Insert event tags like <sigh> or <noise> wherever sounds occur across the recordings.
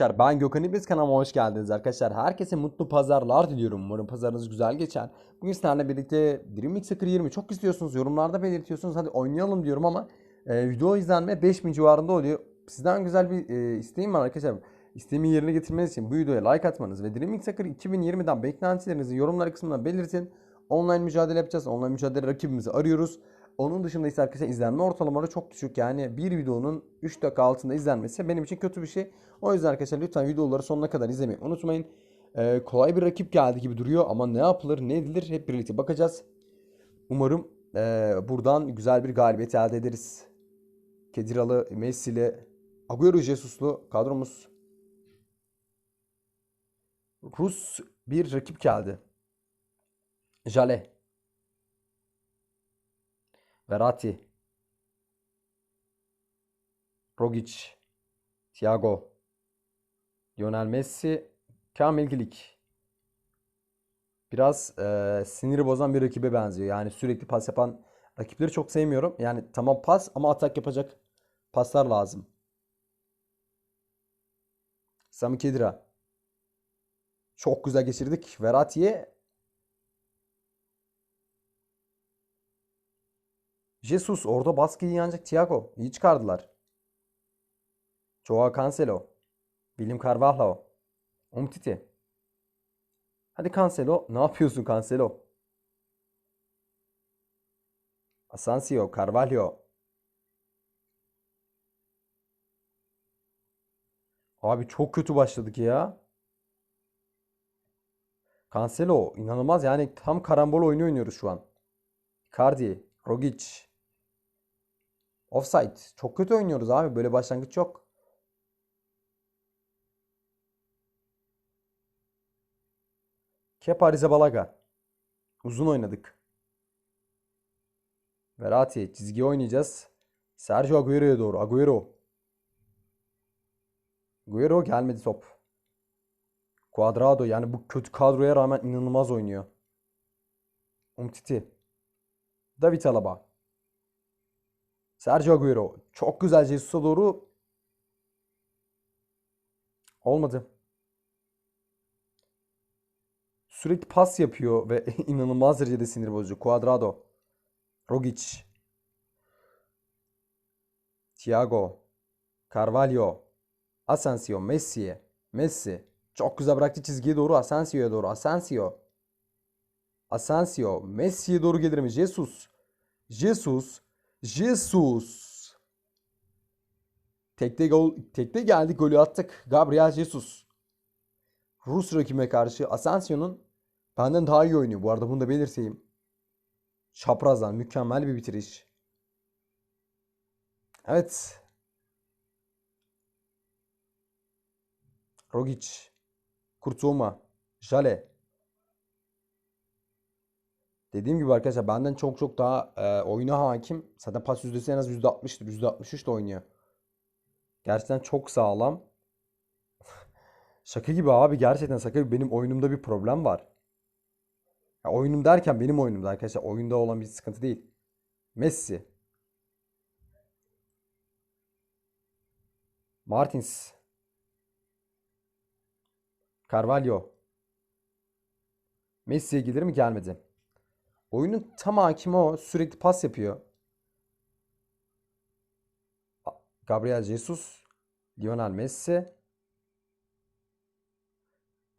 Arkadaşlar ben Gökhan İbiz kanalıma hoş geldiniz arkadaşlar. Herkese mutlu pazarlar diliyorum. Umarım pazarınız güzel geçer. Bugün sizlerle birlikte Dream Mix 20 çok istiyorsunuz. Yorumlarda belirtiyorsunuz. Hadi oynayalım diyorum ama e, video izlenme 5000 civarında oluyor. Sizden güzel bir e, isteğim var arkadaşlar. İsteğimi yerine getirmeniz için bu videoya like atmanız ve Dream Mix 2020'den beklentilerinizi yorumlar kısmına belirtin. Online mücadele yapacağız. Online mücadele rakibimizi arıyoruz. Onun dışında ise arkadaşlar izlenme ortalamaları çok düşük. Yani bir videonun 3 dakika altında izlenmesi benim için kötü bir şey. O yüzden arkadaşlar lütfen videoları sonuna kadar izlemeyi unutmayın. Ee, kolay bir rakip geldi gibi duruyor ama ne yapılır ne edilir hep birlikte bakacağız. Umarım ee, buradan güzel bir galibiyet elde ederiz. Kediralı, Messi'li, Agüero Jesus'lu kadromuz. Rus bir rakip geldi. Jale. Verratti, Rogic, Thiago, Lionel Messi, Kamil Glik. Biraz eee, siniri bozan bir rakibe benziyor. Yani sürekli pas yapan rakipleri çok sevmiyorum. Yani tamam pas ama atak yapacak paslar lazım. Sami Khedira. Çok güzel geçirdik. Verratti'ye Jesus orada baskıyı yenecek Thiago. İyi çıkardılar. Joao Cancelo. William Carvalho. Umtiti. Hadi Cancelo. Ne yapıyorsun Cancelo? Asensio. Carvalho. Abi çok kötü başladık ya. Cancelo inanılmaz yani tam karambol oyunu oynuyoruz şu an. Icardi, Rogic. Offside. Çok kötü oynuyoruz abi. Böyle başlangıç yok. Kepa Arrizabalaga. Uzun oynadık. Verratti. Çizgi oynayacağız. Sergio Agüero'ya doğru. Agüero. Agüero gelmedi top. Cuadrado yani bu kötü kadroya rağmen inanılmaz oynuyor. Umtiti. David Alaba. Sergio Agüero. Çok güzel Jesus'a doğru. Olmadı. Sürekli pas yapıyor ve <laughs> inanılmaz derecede sinir bozucu. Cuadrado. Rogic. Thiago. Carvalho. Asensio. Messi. Messi. Çok güzel bıraktı çizgiye doğru. Asensio'ya doğru. Asensio. Asensio. Messi'ye doğru gelir mi? Jesus. Jesus. Jesus. Tekte gol, tekte geldik golü attık. Gabriel Jesus. Rus rakibe karşı Asensio'nun benden daha iyi oynuyor. Bu arada bunu da belirteyim. Çaprazdan mükemmel bir bitiriş. Evet. Rogic. Kurtuma. Jale. Dediğim gibi arkadaşlar benden çok çok daha e, oyuna hakim. Zaten pas yüzdesi en az %60'tır. %63 de oynuyor. Gerçekten çok sağlam. Şaka gibi abi gerçekten şaka gibi benim oyunumda bir problem var. Ya oyunum derken benim oyunumda arkadaşlar. Oyunda olan bir sıkıntı değil. Messi. Martins. Carvalho. Messi'ye gelir mi gelmedi. Oyunun tam hakimi o. Sürekli pas yapıyor. Gabriel Jesus. Lionel Messi.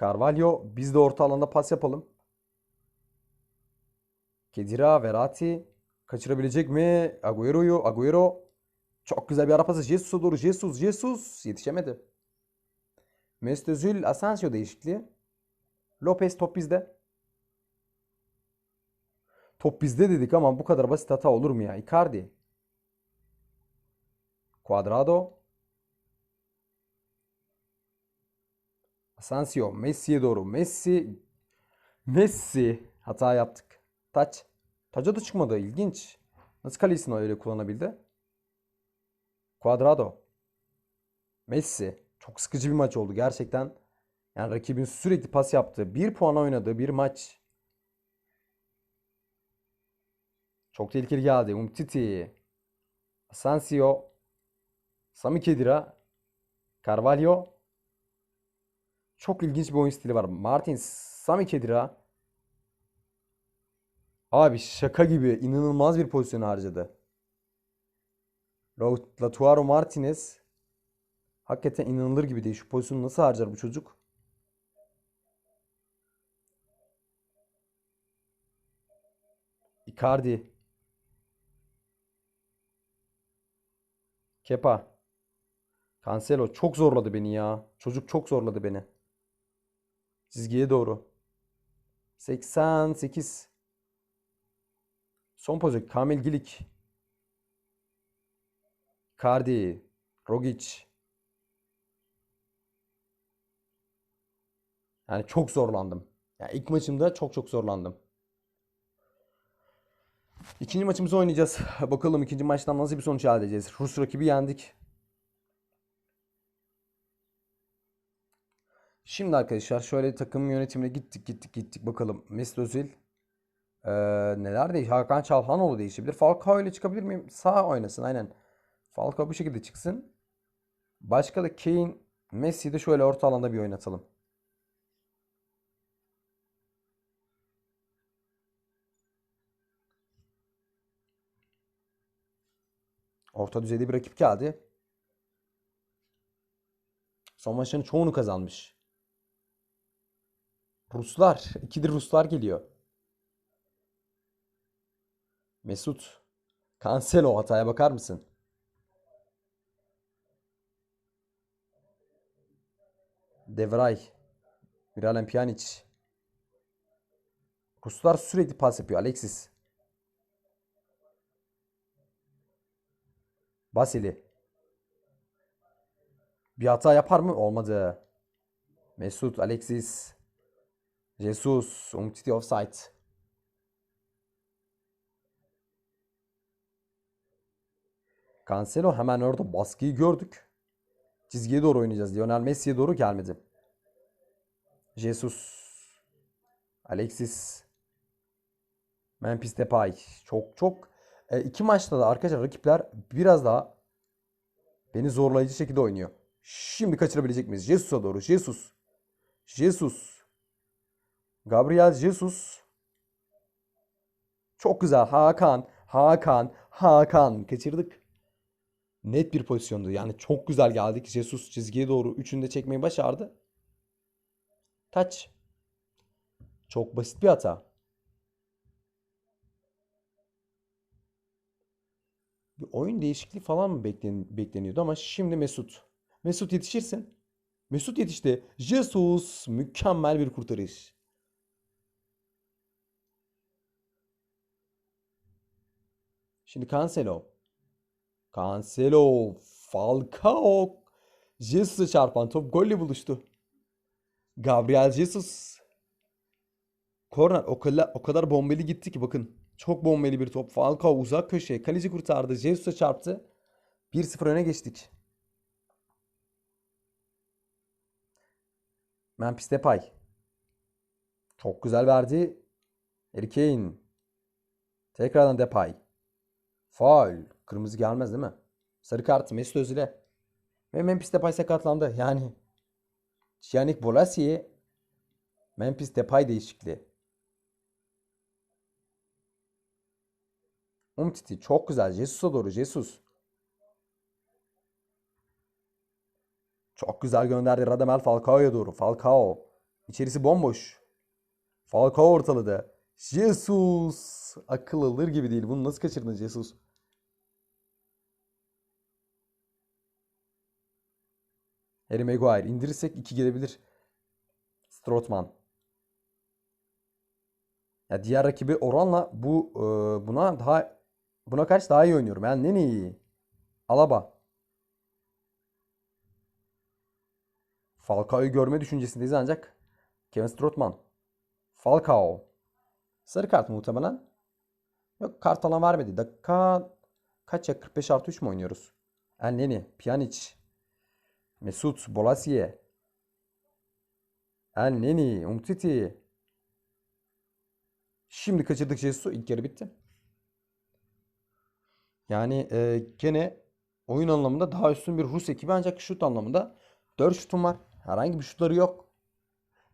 Carvalho. Biz de orta alanda pas yapalım. Kedira, Verratti. Kaçırabilecek mi? Agüero'yu. Agüero. Çok güzel bir ara pası. Jesus'a doğru. Jesus. Jesus. Yetişemedi. Mesut Özil. Asensio değişikliği. Lopez top bizde. Top bizde dedik ama bu kadar basit hata olur mu ya? Icardi. Cuadrado. Asensio. Messi'ye doğru. Messi. Messi. Hata yaptık. Taç. Taca da çıkmadı. İlginç. Nasıl kalesini öyle kullanabildi? Cuadrado. Messi. Çok sıkıcı bir maç oldu gerçekten. Yani rakibin sürekli pas yaptığı, bir puana oynadığı bir maç. Çok tehlikeli geldi. Umtiti. Asensio. Sami Khedira. Carvalho. Çok ilginç bir oyun stili var. Martin Sami Khedira. Abi şaka gibi inanılmaz bir pozisyon harcadı. Lautaro Martinez hakikaten inanılır gibi değil. Şu pozisyonu nasıl harcar bu çocuk? Icardi. Kepa. Cancelo çok zorladı beni ya. Çocuk çok zorladı beni. Çizgiye doğru. 88. Son pozisyon. Kamil Gilik. Icardi. Rogic. Yani çok zorlandım. Yani ilk maçımda çok çok zorlandım. İkinci maçımızı oynayacağız. <laughs> Bakalım ikinci maçtan nasıl bir sonuç elde edeceğiz. Rus rakibi yendik. Şimdi arkadaşlar şöyle takım yönetimine gittik gittik gittik bakalım. Mesut Özil eee, neler değiş Hakan Çalhanoğlu değişebilir. Falcao ile çıkabilir miyim? Sağ oynasın aynen. Falcao bu şekilde çıksın. Başka da Kane, Messi'yi de şöyle orta alanda bir oynatalım. Orta düzeyde bir rakip geldi. Son maçların çoğunu kazanmış. Ruslar. İkidir Ruslar geliyor. Mesut. Cancelo hataya bakar mısın? De Vrij. Miralem Pjanic. Ruslar sürekli pas yapıyor. Alexis. Basili. Bir hata yapar mı? Olmadı. Mesut, Alexis. Jesus. Umtiti offside. Cancelo hemen orada baskıyı gördük. Çizgiye doğru oynayacağız. Lionel Messi'ye doğru gelmedi. Jesus. Alexis. Memphis Depay. Çok çok. E, iki maçta da arkadaşlar rakipler biraz daha beni zorlayıcı şekilde oynuyor. Şimdi kaçırabilecek miyiz? Jesus'a doğru. Jesus. Jesus. Gabriel Jesus. Çok güzel. Hakan. Hakan. Hakan. Kaçırdık. Net bir pozisyondu. Yani çok güzel geldik. Jesus çizgiye doğru üçünü de çekmeyi başardı. Taç. Çok basit bir hata. Oyun değişikliği falan mı beklen bekleniyordu ama şimdi Mesut. Mesut yetişirsin. Mesut yetişti. Jesus mükemmel bir kurtarış. Şimdi Cancelo. Cancelo. Falcao. Jesus'a çarpan top golle buluştu. Gabriel Jesus. Korner o kadar, o kadar bombeli gitti ki bakın. Çok bombeli bir top. Falcao uzak köşeye. Kaleci kurtardı. Jesus'a çarptı. 1-0 öne geçtik. Memphis Depay. Çok güzel verdi. Harry Kane. Tekrardan Depay. Faul. Kırmızı gelmez değil mi? Sarı kart Mesut Özil'e. Ve Memphis Depay sakatlandı. Yani Gianni Bolasie Memphis Depay değişikliği. Umtiti çok güzel. Jesus'a doğru. Jesus. Çok güzel gönderdi Radamel Falcao'ya doğru. Falcao. İçerisi bomboş. Falcao ortaladı. Jesus. Akıl alır gibi değil. Bunu nasıl kaçırdın Jesus? Harry Maguire. indirirsek 2 gelebilir. Strootman. Ya diğer rakibi oranla bu e, buna daha buna karşı daha iyi oynuyorum. Yani Neni. Alaba. Falcao'yu görme düşüncesindeyiz ancak Kevin Strootman. Falcao. Sarı kart muhtemelen. Yok kart alan vermedi. Dakika kaç ya? 45 artı 3 mü oynuyoruz? Elneny, Pjanic, Mesut, Bolasie, Elneny, Umtiti. Şimdi kaçırdık Jesus'u. İlk yarı bitti. Yani e, gene oyun anlamında daha üstün bir Rus ekibi ancak şut anlamında 4 şutum var. Herhangi bir şutları yok.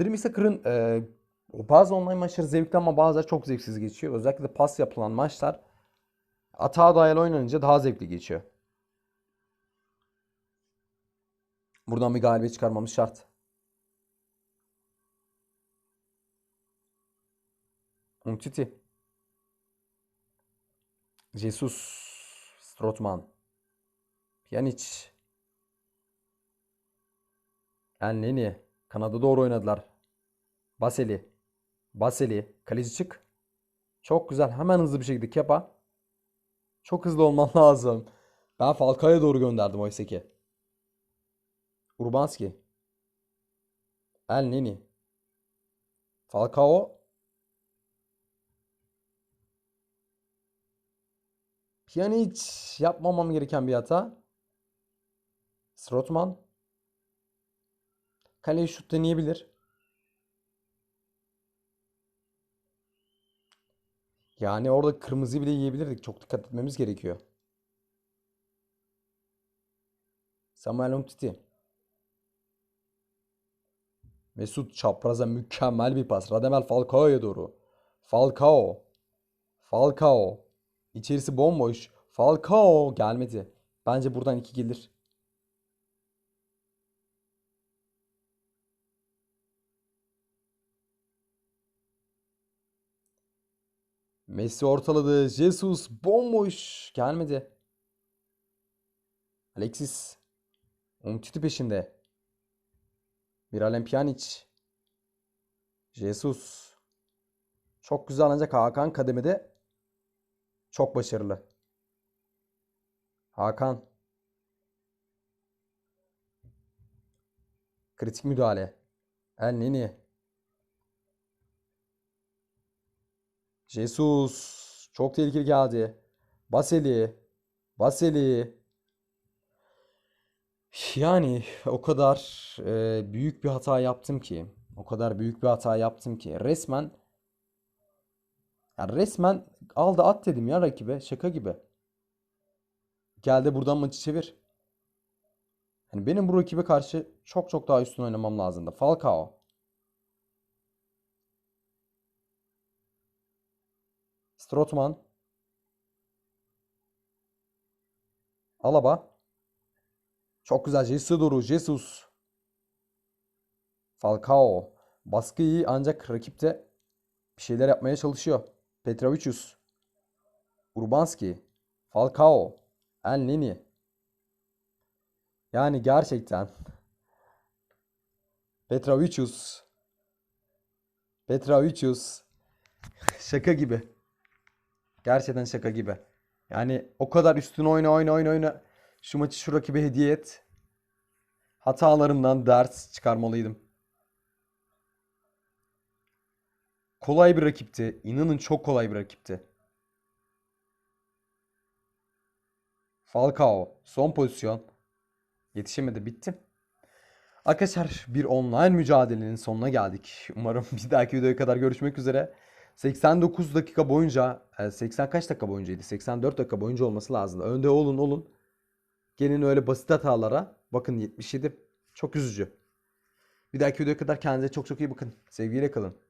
Dream Soccer'ın e, bazı online maçları zevkli ama bazıları çok zevksiz geçiyor. Özellikle pas yapılan maçlar atağa dayalı oynanınca daha zevkli geçiyor. Buradan bir galibiyet çıkarmamız şart. Umtiti. Jesus. Strootman. Pjanic. Elneny. Kanada doğru oynadılar. Baseli. Baseli. Kaleci çık. Çok güzel. Hemen hızlı bir şekilde Kepa. Çok hızlı olman <laughs> lazım. Ben Falcao'ya doğru gönderdim oysa ki. Urbanski. Elneny. Falcao. Pjanic yapmamam gereken bir hata. Strootman. Kaleye şut deneyebilir. Yani orada kırmızı bile yiyebilirdik. Çok dikkat etmemiz gerekiyor. Samuel Umtiti. Mesut çapraza mükemmel bir pas. Radamel Falcao'ya doğru. Falcao. Falcao. İçerisi bomboş. Falcao gelmedi. Bence buradan iki gelir. Messi ortaladı. Jesus bomboş. Gelmedi. Alexis. Umtiti peşinde. Miralem Pjanic. Jesus. Çok güzel ancak Hakan kademede çok başarılı. Hakan. Kritik müdahale. El Neni. Jesus. Çok tehlikeli geldi. Baseli. Baseli. Yani o kadar e, büyük bir hata yaptım ki. O kadar büyük bir hata yaptım ki. Resmen ya resmen aldı at dedim ya rakibe. Şaka gibi. Gel de buradan maçı çevir. Yani benim bu rakibe karşı çok çok daha üstün oynamam lazımdı. Falcao. Strootman. Alaba. Çok güzel. Jesus doğru. Jesus. Falcao. Baskı iyi ancak rakip de bir şeyler yapmaya çalışıyor. Petrovicius. Urbanski. Falcao. El Neni. Yani gerçekten Petrovicius. Petrovicius. <laughs> Şaka gibi. Gerçekten şaka gibi. Yani o kadar üstüne oyna oyna oyna oyna. Şu maçı şu rakibe hediye et. Hatalarından ders çıkarmalıydım. Kolay bir rakipti. İnanın çok kolay bir rakipti. Falcao son pozisyon. Yetişemedi bitti. Arkadaşlar bir online mücadelenin sonuna geldik. Umarım bir dahaki videoya kadar görüşmek üzere. 89 dakika boyunca, e, 80 kaç dakika boyuncaydı? 84 dakika boyunca olması lazım. Önde olun olun. Gelin öyle basit hatalara. Bakın 77. Çok üzücü. Bir dahaki videoya kadar kendinize çok çok iyi bakın. Sevgiyle kalın.